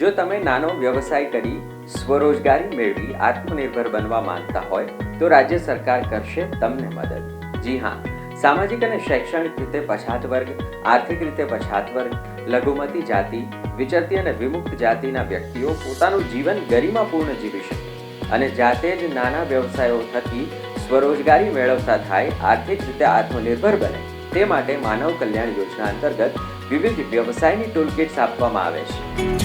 જો તમે નાનો વ્યવસાય કરી સ્વરોજગારી મેળવી, આત્મનિર્ભર બનવા માંગતા હોય, તો રાજ્ય સરકાર કરશે તમને મદદ. જી હા, સામાજિક અને શૈક્ષણિક રીતે પછાત વર્ગ, આર્થિક રીતે પછાત વર્ગ, લઘુમતી જાતિ, વિચરતી અને વિમુક્ત જાતિના વ્યક્તિઓ પોતાનું જીવન ગરિમાપૂર્ણ જીવી શકે. અને જાતે જ નાના વ્યવસાયો થકી સ્વરોજગારી મેળવતા થાય, આર્થિક રીતે આત્મનિર્ભર બને. તે માટે માનવ કલ્યાણ યોજના અંતર્ગત વિવિધ વ્યવસાયની ટૂલકિટ્સ આપવામાં આવે છે.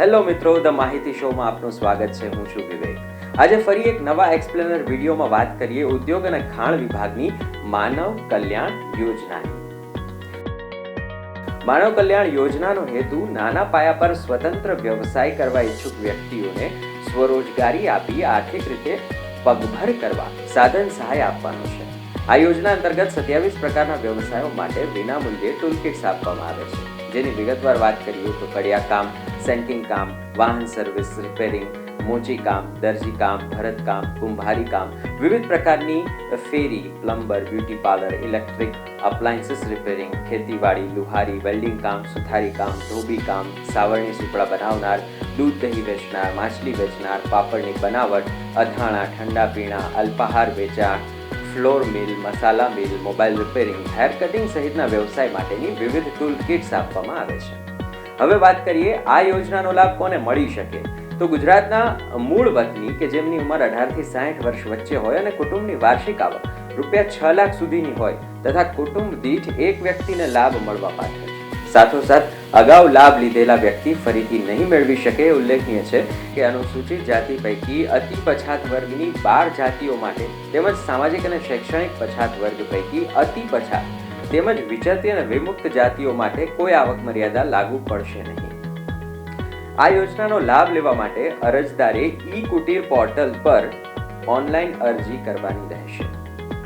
હેલો મિત્રો, ધ માહિતી શોમાં આપનું સ્વાગત છે. હું છું વિવેક. આજે ફરી એક નવા એક્સપ્લેનર વિડીયોમાં વાત કરીએ ઉદ્યોગ અને ખાણ વિભાગની માનવ કલ્યાણ યોજનાની. માનવ કલ્યાણ યોજનાનો હેતુ નાના પાયા પર સ્વતંત્ર વ્યવસાય કરવા ઈચ્છુક વ્યક્તિઓને સ્વરોજગારી આપી આર્થિક રીતે પગભર કરવા સાધન સહાય આપવાનો છે. આ યોજના અંતર્ગત સત્યાવીસ પ્રકારના વ્યવસાયો માટે વિનામૂલ્યે ટૂલકિટ્સ આપવામાં આવે છે. જેની વિગતવાર વાત કરીએ તો કડિયા કામ સેન્ટિંગ કામ વાહન સર્વિસ રિપેરિંગ મોચી કામ દરજી કામ ભરત કામ કુંભારી કામ વિવિધ પ્રકારની ફેરી plumber beauty parlour electric appliances repairing ખેતીવાડી લુહારી વેલ્ડિંગ કામ સુથારી કામ ધોબી કામ સાવરણી સુપડા બનાવનાર દૂધ દહીં વેચનાર માછલી વેચનાર પાપડની બનાવટ અથાણા ઠંડા પીણા અલ્પાહાર વેચાણ flour mill masala mill mobile repairing hair cutting સહિતના વ્યવસાય માટેની વિવિધ ટૂલ કિટ્સ આપવામાં આવે છે. હવે વાત કરીએ, આ યોજનાનો લાભ કોને મળી શકે? તો ગુજરાતના મૂળ વતની, કે જેમની ઉંમર અઢારથી સાઠ વર્ષ વચ્ચે હોય અને કુટુંબની વાર્ષિક આવક રૂપિયા છ લાખ સુધીની હોય, તથા કુટુંબ દીઠ એક વ્યક્તિને લાભ મળવા પાત્ર સાથોસાથ, અગાઉ લાભ લીધેલા વ્યક્તિ ફરીથી નહીં મેળવી શકે એ ઉલ્લેખનીય છે કે અનુસૂચિત જાતિ પૈકી અતિ પછાત વર્ગની બાર જાતિઓ માટે તેમજ સામાજિક અને શૈક્ષણિક પછાત વર્ગ પૈકી અતિ પછાત તેમજ વિચરતી અને વિમુક્ત જાતિઓ માટે કોઈ આવક મર્યાદા લાગુ પડશે નહીં. આ યોજનાનો લાભ લેવા માટે અરજદારે ઈ કુટીર પોર્ટલ પર ઓનલાઈન અરજી કરવાની રહેશે.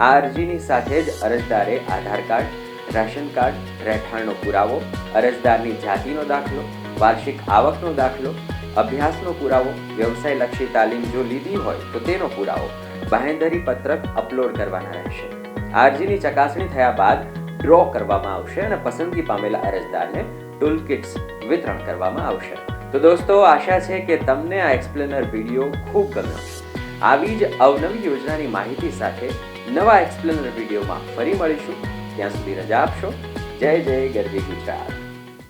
આ અરજીની સાથે જ અરજદારે આધાર કાર્ડ, રાશન કાર્ડ, રહેઠાણનો પુરાવો, અરજદારની જાતિનો દાખલો, વાર્ષિક આવકનો દાખલો, અભ્યાસનો પુરાવો, વ્યવસાયલક્ષી તાલીમ જો લીધી હોય તો તેનો પુરાવો, બાહેંધરી પત્રક અપલોડ કરવાના રહેશે. અરજીની ચકાસણી થયા બાદ ડ્રો કરવામાં આવશે અને પસંદગી પામેલા અરજદારને ટૂલ કિટ્સ વિતરણ કરવામાં આવશે. તો દોસ્તો, આશા છે કે તમને આ એક્સપ્લેનર વીડિયો ખૂબ ગમ્યો આવી જ અવનવી યોજનાની માહિતી સાથે નવા એક્સપ્લેનર વિડીયોમાં ફરી મળીશું. ત્યાં સુધી રજા આપશો. જય જય, ગરવી ગુજરાત.